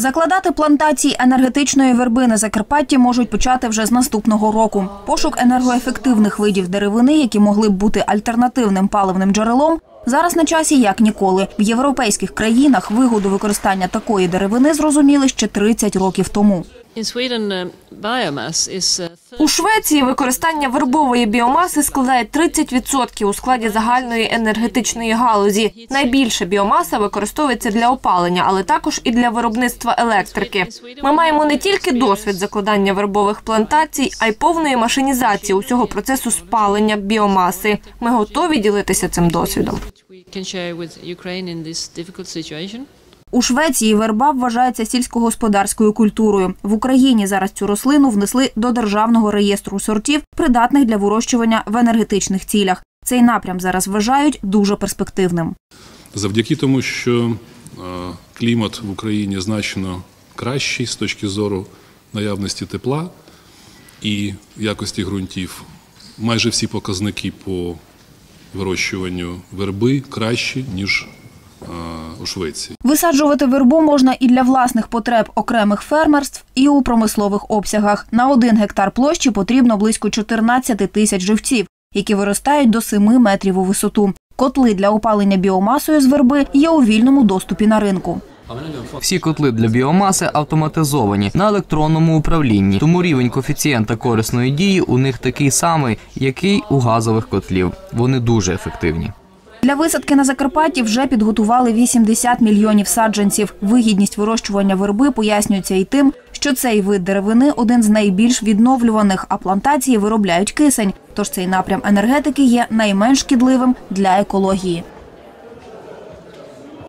Закладати плантації енергетичної верби на Закарпатті можуть почати вже з наступного року. Пошук енергоефективних видів деревини, які могли б бути альтернативним паливним джерелом, зараз на часі як ніколи. В європейських країнах вигоду використання такої деревини зрозуміли ще 30 років тому. Uh, uh, У Швеції використання вербової біомаси складає 30% у складі загальної енергетичної галузі. Найбільше біомаса використовується для опалення, але також і для виробництва електрики. Ми маємо не тільки досвід закладання вербових плантацій, а й повної машинізації усього процесу спалення біомаси. Ми готові ділитися цим досвідом. We can share with Ukraine in this difficult situation. У Швеції верба вважається сільськогосподарською культурою. В Україні зараз цю рослину внесли до державного реєстру сортів, придатних для вирощування в енергетичних цілях. Цей напрям зараз вважають дуже перспективним. Завдяки тому, що е, клімат в Україні значно кращий з точки зору наявності тепла і якості ґрунтів, майже всі показники по вирощуванню верби краще ніж у Швеції. Висаджувати вербу можна і для власних потреб окремих фермерств, і у промислових обсягах. На один гектар площі потрібно близько 14 тисяч живців, які виростають до 7 метрів у висоту. Котли для опалення біомасою з верби є у вільному доступі на ринку. Всі котли для біомаси автоматизовані на електронному управлінні, тому рівень коефіцієнта корисної дії у них такий самий, який у газових котлів. Вони дуже ефективні. Для висадки на Закарпатті вже підготували 80 мільйонів саджанців. Вигідність вирощування верби пояснюється і тим, що цей вид деревини один з найбільш відновлюваних, а плантації виробляють кисень. Тож цей напрям енергетики є найменш шкідливим для екології.